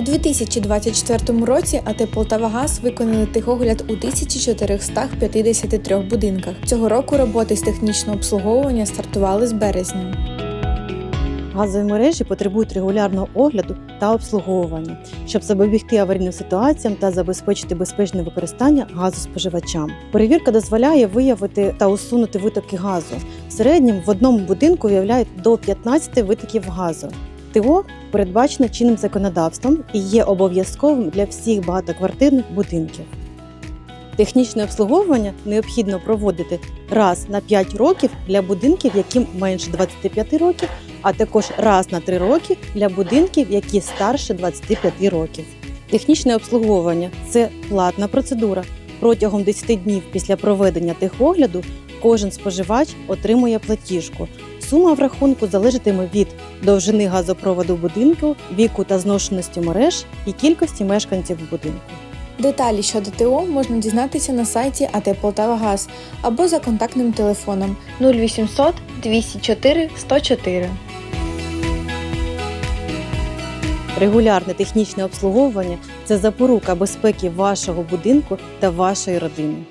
2024 році АТ «Полтавагаз» виконали техогляд у 1453 будинках. Цього року роботи з технічного обслуговування стартували з березня. Газові мережі потребують регулярного огляду та обслуговування, щоб запобігти аварійним ситуаціям та забезпечити безпечне використання газу споживачам. Перевірка дозволяє виявити та усунути витоки газу. В середньому в одному будинку виявляють до 15 витоків газу. ТО передбачено чинним законодавством і є обов'язковим для всіх багатоквартирних будинків. Технічне обслуговування необхідно проводити раз на 5 років для будинків, яким менше 25 років, а також раз на 3 роки для будинків, які старше 25 років. Технічне обслуговування це платна процедура. Протягом 10 днів після проведення техогляду кожен споживач отримує платіжку. Сума в рахунку залежатиме від довжини газопроводу будинку, віку та зношеності мереж і кількості мешканців будинку. Деталі щодо ТО можна дізнатися на сайті АТ «Полтавагаз» або за контактним телефоном 0800 204 104. Регулярне технічне обслуговування це запорука безпеки вашого будинку та вашої родини.